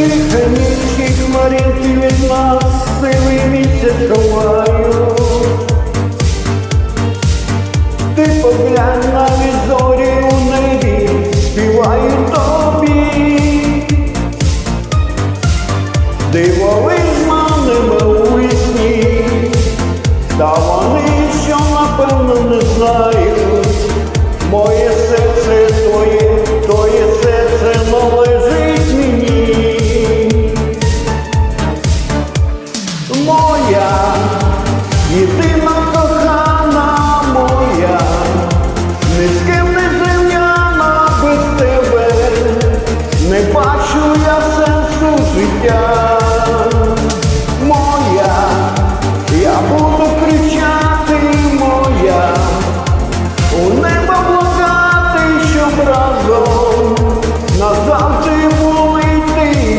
Тихонічні хмаринки від нас сивий місяць ховаю. Ти поглянь навіть зорі у небі, співаю тобі. Дивовижна небо у вісні, та вони, що напевно не знають, моє єдина кохана моя, ні з ким не земляна без тебе, не бачу я сенсу життя моя, я буду кричати моя, у небо благати, щоб разом назавжди був.